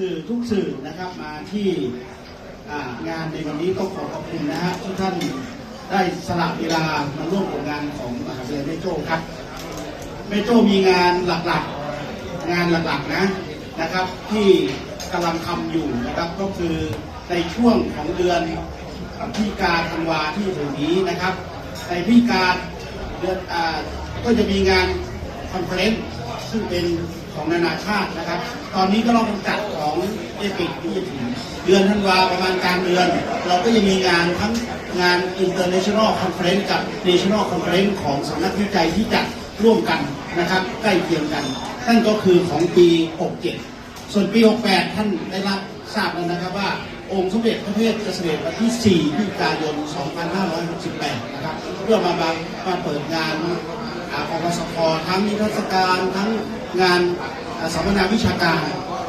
สื่อทุกสื่อนะครับมาที่งานในวันนี้ก็ขอขอบคุณนะฮะทุกท่านได้สละเวลามาร่วมกับงานของมหาวิทยาลัยแม่โจ้ครับแม่โจ้มีงานหลักๆ งานหลักๆนะนะครับ ที่กำลังทำอยู่นะครับก็คือในช่วงของเดือนพิกาธันวาที่ถึงนี้นะครับ ในพิกาเดือนก็จะมีงานคอนเฟอเรนซ์ซึ่งเป็น ของนานาชาตินะครับ ตอนนี้ก็เรากำลังจัดของเอปิกที่จะถึงเดือนธันวาประมาณกลางเดือน เราก็จะมีงานทั้งงาน International Conference กับ National Conference ของสำนักวิจัยที่จัดร่วมกันนะครับใกล้เคียงกันนั่นก็คือของปี 67 ส่วนปี 68 ท่านได้รับทราบแล้วนะครับว่าองค์สมเด็จพระเทพจะเสด็จวันที่ 4 พฤศจิกายน 2568 นะครับ เพื่อมามามาเปิดงาน อ่าอสพทั้งนิทรรศการทั้งงานสัมมนาวิชาการ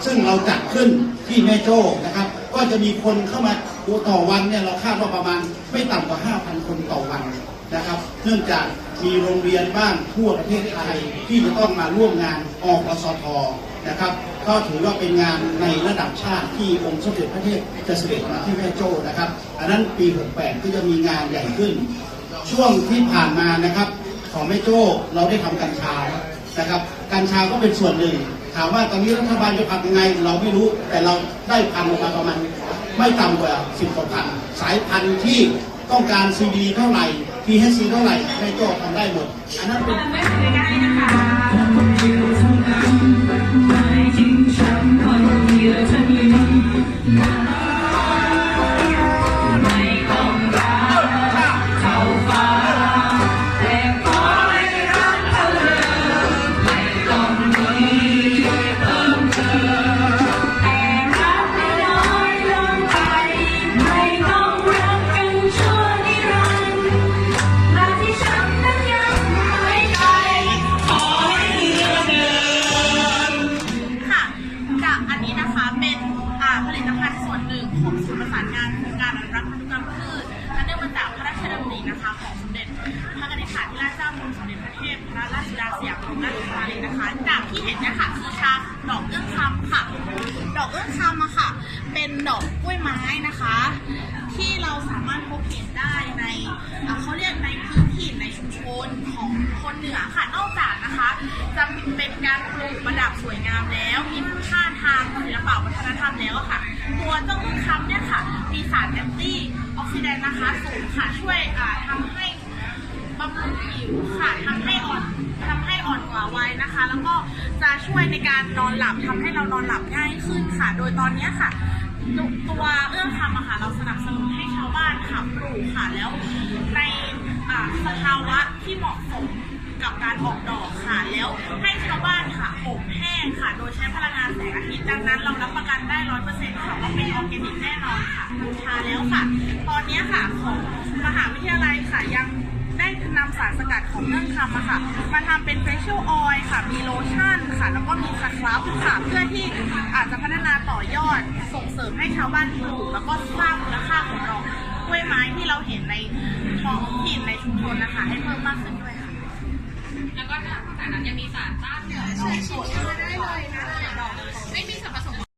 ซึ่งเราจัดขึ้นที่แม่โจ้นะครับ ก็จะมีคนเข้ามาดูต่อวันเนี่ยเราคาดว่าประมาณไม่ต่ำกว่า 5,000 คนต่อวันนะครับ เนื่องจากมีโรงเรียนบ้างทั่วประเทศไทยที่จะต้องมาร่วมงานอปสทนะครับ ก็ถือว่าเป็นงานในระดับชาติที่องค์สมเด็จพระเทพจะเสด็จมาที่แม่โจ้นะครับ อันนั้นปี 68 ก็จะมีงานใหญ่ขึ้น ช่วงที่ผ่านมานะครับ ของแม่โจ้เราได้ทำกัญชานะครับกัญชาก็เป็นส่วนหนึ่ง ถามว่าตอนนี้รัฐบาลจะทำยังไง เราไม่รู้แต่เราได้พันออกมาประมาณไม่ต่ำกว่าสิบกว่าพันสายพันธุ์ที่ต้องการ CBD เท่าไหร่ THC เท่าไหร่แม่โจ้ทำได้หมด อันนั้นเป็นไม่ได้นะคะ นี้นะคะเป็นผลิตภัณฑ์ส่วนหนึ่งของศูนย์ประสานงานโครงการอนุรักษ์พันธุกรรมพืชและเนื่องมาจากพระราชดำรินะคะของสมเด็จพระกนิษฐาธิราชเจ้ากรมสมเด็จพระเทพพระราชสุดาสยามบรมราชกุมารีนะคะจากที่เห็นเนี่ยค่ะคือชาดอกเอื้องคำค่ะ ดอกเอื้องคำอะค่ะ เป็นดอกกล้วยไม้นะคะ ที่เราสามารถพบเห็นได้ในเขาเรียกในพื้นที่ในชุมชนของคนเหนือค่ะนอกจากนะคะ จะเป็นการปลูกประดับสวยงามแล้ว มีคุณค่าทางศิลปวัฒ นธรรมแล้วค่ะ ตัวเจ้าต้นคำเนี่ยค่ะ มีสารแอนตี้ออกซิแดนต์นะคะสูงค่ะช่วยทำให้บำรุงผิวค่ะทำให้อ่อนทำให้อ่อนกว่าวัยนะคะ แล้วก็จะช่วยในการนอนหลับทำให้เรานอนหลับง่ายขึ้นค่ะ โดยตอนนี้ค่ะตัวเอื้องคำอะค่ะเราสนับสนุนให้ชาวบ้านค่ะปลูกค่ะแล้วในอ่าสภาวะที่เหมาะสมกับการออกดอกค่ะแล้วให้ชาวบ้านค่ะอบ ดังนั้นเรารับประกันได้ร้อยเปอร์เซ็นต์ค่ะว่าเป็นออร์แกนิกแน่นอนค่ะบูชาแล้วค่ะ ตอนนี้ค่ะของมหาวิทยาลัยค่ะยังได้นำสารสกัดของเรื่องคำอะค่ะ มาทำเป็น facial oil ค่ะ มีโลชั่นค่ะ แล้วก็มีสครับค่ะ เพื่อที่อาจจะพัฒนาต่อยอดส่งเสริมให้ชาวบ้านปลูกแล้วก็สร้างมูลค่าของดอกกล้วยไม้ที่เราเห็นในท้องถิ่นในชุมชนนะคะ ให้เพิ่มมากขึ้นด้วยค่ะ แล้วก็นอกจากนั้นยังมีสารต้านเชื้อใช่ใช่ได้เลยนะไม่มีส่วนผสม